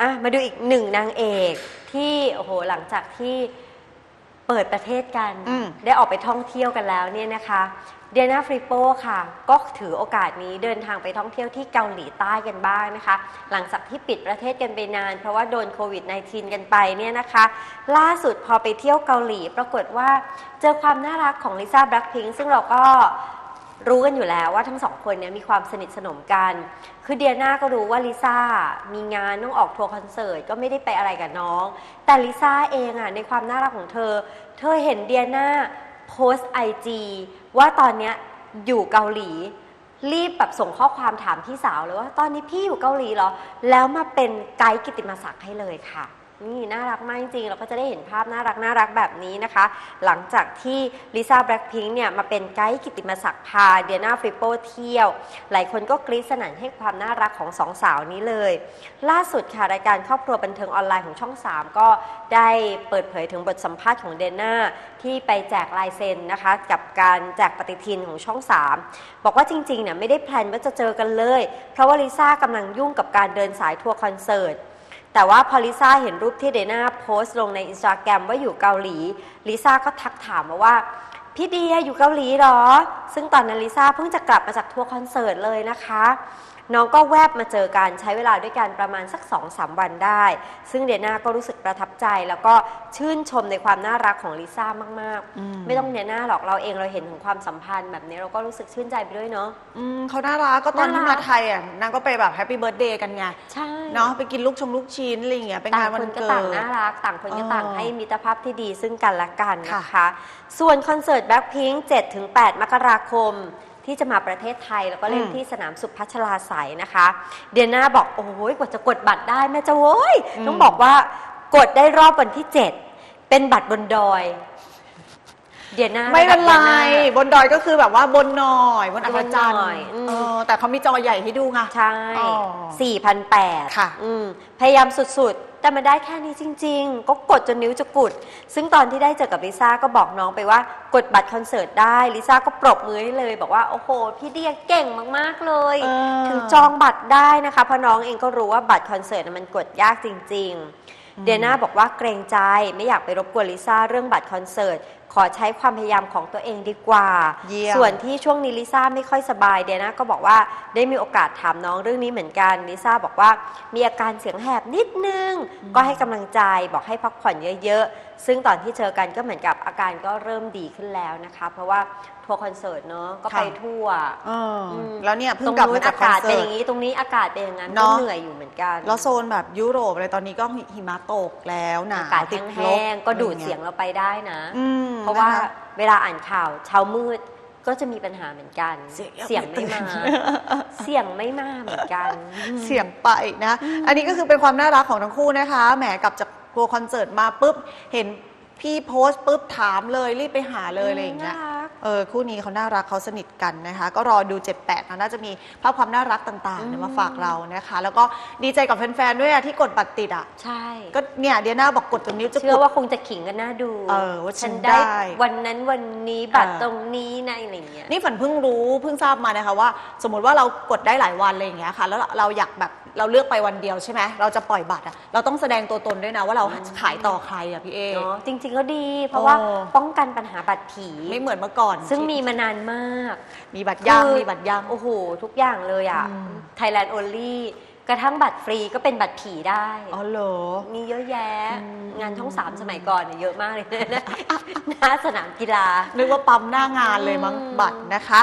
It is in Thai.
อะมาดูอีกหนึ่งนางเอกที่โอ้โหหลังจากที่เปิดประเทศกัน อืม ได้ออกไปท่องเที่ยวกันแล้วเนี่ยนะคะเดียนาฟริโปค่ะ ก็ถือโอกาสนี้เดินทางไปท่องเที่ยวที่เกาหลีใต้กันบ้างนะคะ หลังจากที่ปิดประเทศกันไปนาน เพราะว่าโดนโควิด -19 กันไปเนี่ยนะคะ ล่าสุดพอไปเที่ยวเกาหลี ปรากฏว่าเจอความน่ารักของลิซ่าแบล็คพิงซึ่งเราก็ รู้กันอยู่แล้วว่าทั้งสองคนเนี่ยมีความสนิทสนมกัน คือเดียนาก็รู้ว่าลิซ่ามีงานต้องออกทัวร์คอนเสิร์ตก็ไม่ได้ไปอะไรกับน้อง แต่ลิซ่าเองอะในความน่ารักของเธอ เธอเห็นเดียนาโพสต์ไอจีว่าตอนเนี้ยอยู่เกาหลี รีบแบบส่งข้อความถามพี่สาวเลยว่า ตอนนี้พี่อยู่เกาหลีเหรอ แล้วมาเป็นไกด์กิตติมศักดิ์ให้เลยค่ะ นี่น่ารักมากจริงๆ เราก็จะได้เห็นภาพน่ารักน่ารักแบบนี้นะคะ หลังจากที่ลิซ่าแบล็คพิงค์เนี่ยมาเป็นไกด์กิติมศักดิ์พาเดียนาฟิโปเที่ยว หลายคนก็กรี๊ดสนั่นให้ความน่ารักของสองสาวนี้เลย ล่าสุดค่ะรายการครอบครัวบันเทิงออนไลน์ของช่อง 3 ก็ได้เปิดเผยถึงบทสัมภาษณ์ของเดน่าที่ไปแจกลายเซ็นนะคะ กับการแจกปฏิทินของช่อง 3 บอกว่าจริงๆเนี่ยไม่ได้แพลนว่าจะเจอกันเลย เพราะว่าลิซ่ากำลังยุ่งกับการเดินสายทัวร์คอนเสิร์ต แต่ว่าพอลิซ่าเห็นรูปที่เดน่าโพสต์ลงในอินสตาแกรมว่าอยู่เกาหลี ลิซ่าก็ทักถามมาว่า พี่เดียอยู่เกาหลีหรอ ซึ่งตอนนั้นลิซ่าเพิ่งจะกลับมาจากทัวร์คอนเสิร์ตเลยนะคะ น้องก็แวบมาเจอกันใช้เวลาด้วยกันประมาณสัก 2-3 วันได้ ซึ่งเดน่าก็รู้สึกประทับใจ แล้วก็ชื่นชมในความน่ารักของลิซ่ามากอืมๆไม่ต้องเดน่าหรอกเราเองเราเห็นถึงความสัมพันธ์แบบนี้เราก็รู้สึกชื่นใจไปด้วยเนาะอืมเขาน่ารักก็ตอนน่ารักที่มาไทยอะนางก็ไปแบบแฮปปี้เบิร์ดเดย์กันไงใช่เนาะไปกินลูกชงลูกชิ้นอะไรอย่างเงี้ยเป็นานต่างงวันคนก็เกิต่างดน่ารักต่างคนก็เออต่างให้มิตรภาพที่ดีซึ่งกันและกันนะค่ะคะส่วนคอนเสิร์ตแบ็คพิงค์7-8 มกราคม ที่จะมาประเทศไทย แล้วก็เล่นอืมที่สนามสุพัชลาไสยนะคะ เดียน่าบอกโอ้ยกว่าจะกดบัตรได้แม่เจ้าโว้ยอืมต้องบอกว่ากดได้รอบวันที่ 7 เป็นบัตรบนดอยเดียน่าไม่เป็นไรดียาบนดอยก็คือแบบว่าบนหน่อย บนอัครจันทบนหน่ร์อยอืมเออแต่เขามีจอใหญ่ให้ดูไงใช่อ๋อ4,800ค่ะอืมพยายามสุดๆ แต่มันได้แค่นี้จริง ๆ ก็กดจนนิ้วจะกุด ซึ่งตอนที่ได้เจอกับลิซ่าก็บอกน้องไปว่ากดบัตรคอนเสิร์ตได้ลิซ่าก็ปรบมือให้เลย บอกว่าโอ้โห พี่เดียเก่งมากๆเลยเออถึงจองบัตรได้นะคะเพราะน้องเองก็รู้ว่าบัตรคอนเสิร์ตน่ะมันกดยากจริง ๆ เดียน่าบอกว่าเกรงใจไม่อยากไปรบกวนลิซ่าเรื่องบัตรคอนเสิร์ตขอใช้ความพยายามของตัวเองดีกว่า เยี่ยม ส่วนที่ช่วงนี้ลิซ่าไม่ค่อยสบายเดียนะก็บอกว่าได้มีโอกาสถามน้องเรื่องนี้เหมือนกันลิซ่าบอกว่ามีอาการเสียงแหบนิดนึง ก็ให้กำลังใจบอกให้พักผ่อนเยอะๆ ซึ่งตอนที่เจอกันก็เหมือนกับอาการก็เริ่มดีขึ้นแล้วนะคะ เพราะว่าทัวร์คอนเสิร์ตเนาะก็ไปค่ะทั่วเอออมแล้วเนี่ยตเพิ่รงงกลับนู้มานจากอาคอนกาศเป็นเสิอร์ตย่างนี้ตรงนี้อากาศเป็นอย่างนั้นเนก็อะ เหนื่อยอยู่เหมือนกันแล้วโซนแบบยุโรปอะไรตอนนี้ก็หิมะตกแล้วหนาวอากาศติดลแห้บงๆก็ดูดอะไรเสียงงี้เราไปได้นะ อืมเพราะว่านะคะ เวลาอ่านข่าวเช้ามืดก็จะมีปัญหาเหมือนกันเสียงไม่มาไม่ตื่นเสียงไม่มาเหมือนกัน เสียงไปนะ อันนี้ก็คือเป็นความน่ารักของทั้งคู่นะคะ แหมกลับจาก ทัวร์คอนเสิร์ตมาปุ๊บ เห็นพี่โพสต์ปุ๊บถามเลยรีบไปหาเลยอะไรอย่างเงี้ย น่ารัก เออคู่นี้เขาน่ารักเขาสนิทกันนะคะ ก็รอดู 78นะน่าจะมีภาพความน่ารักต่างๆเนี่ยมาฝากเรานะคะ แล้วก็ดีใจกับแฟนๆด้วยอะที่กดบัตรติดอะใช่ ก็เนี่ยเดียน่าบอกกดจนนิ้วจะเชื่กุอด ว่าคงจะขิงกันน่าดูเออว่าฉันได้ได้วันนั้นวันนี้บัตรอ่าตรงนี้นะอะไร อย่างเงี้ยนี่ฝันเพิ่งรู้เพิ่งทราบมานะคะว่า สมมติว่าเรากดได้หลายวันอะไรอย่างเงี้ยค่ะ แล้วเราอยากแบบเราเลือกไปวันเดียวใช่ไหมเราจะปล่อยบัตรอะเราต้องแสดงตัวตนด้วยนะว่าเราขายต่อใครอะพี่เอ เนาะจริงๆก็ดี เพราะว่าโอ้ ป้องกันปัญหาบัตรผี ไม่เหมือนเมื่อก่อนซึ่งที่มีมานานมาก มีบัตรย่างคือ มีบัตรย่าง โอ้โห ทุกอย่างเลยอะ อืม Thailand Only กระทั่งบัตรฟรีก็เป็นบัตรผีได้ อ๋อเหรอ มีเยอะแยะอืมงานช่องสามสมัยก่อนเนี่ยเยอะมากเลยนะหน้าสนามกีฬา นึกว่าปั๊มหน้างานเลยมั้งอืมบัตรนะคะ